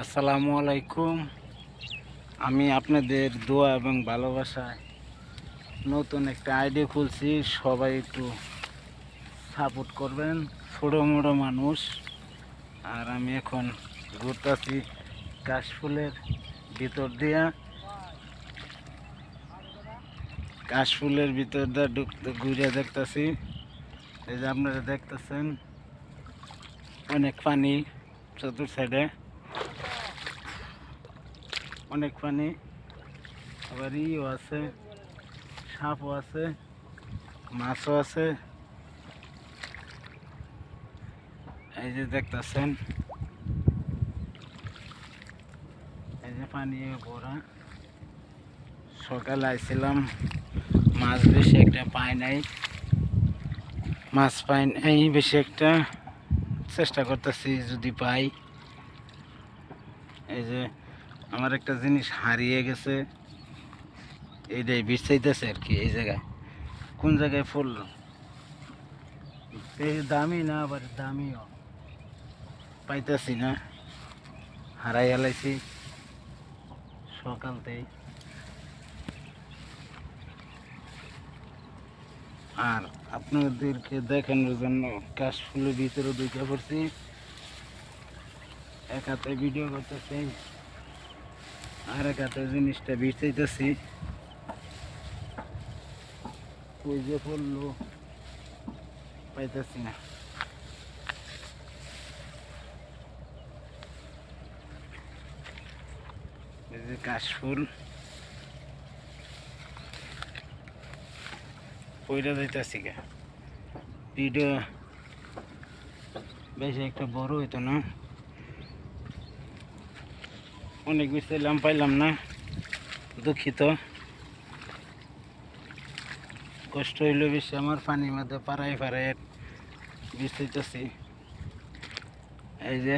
আসসালামু আলাইকুম। আমি আপনাদের দোয়া এবং ভালোবাসায় নতুন একটা আইডিয়া খুলছি। সবাই একটু সাপোর্ট করবেন। ছোটো মোটো মানুষ। আর আমি এখন ঘুরতেছি কাশফুলের ভিতর দিয়া। কাশফুলের ভিতর দিয়ে ঢুকতে ঘুরে দেখতেছি। এই যে আপনারা দেখতেছেন, অনেক পানি চতুর সাইডে অনেক পানি আবার ইও আছে, সাপও আছে, মাছও আছে। এই যে দেখতেছেন, এই যে পানি ভরা। সকালে আইছিলাম, মাছ বেশি একটা পাই নাই। মাছ পাই নাই বেশি একটা, চেষ্টা করতেছি যদি পাই। এই যে আমার একটা জিনিস হারিয়ে গেছে। এইটাই বিছাইতেছে আর কি, এই জায়গায়। কোন জায়গায় ফুল এই দামি না, আবার দামিও। পাইতেছি না। হারাই হেলাইছি সকালতেই আর আপনাদেরকে দেখানোর জন্য কাশফুলের ভিতরে ঢুকে পড়ছি। এক হাতে ভিডিও করতেছি। আর এক হাতে জিনিসটা বিছাইতেছি। ওই যে পড়ল পাইতেছি না। এই যে কাশফুল পইরা যাইতেছি গা। ভিডিও বেশি একটা বড় হইতো না। অনেক বিচাইলাম পাইলাম না। দুঃখিত। কষ্ট হইল বেশি, আমার পানির মধ্যে পাড়াই পাড়াই বিছাইতেছি। এই যে।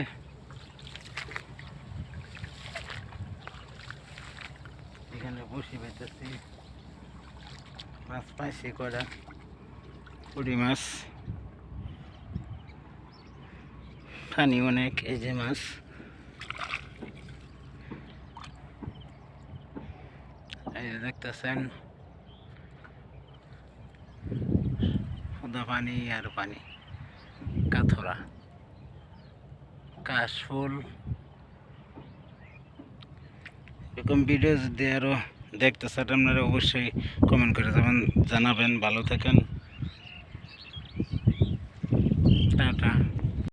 এখানে বসে পাইতেছি মাছ পাইছি কটা পুরি মাছ। পানি অনেক, এই যে মাছ। এই যে দেখতেছেন। পানি আর পানি। কাথরা। কাশফুল। এরকম ভিডিও যদি আরও দেখতে চান, আপনারা অবশ্যই কমেন্ট করে যাবেন জানাবেন। ভালো থাকেন। টাটা।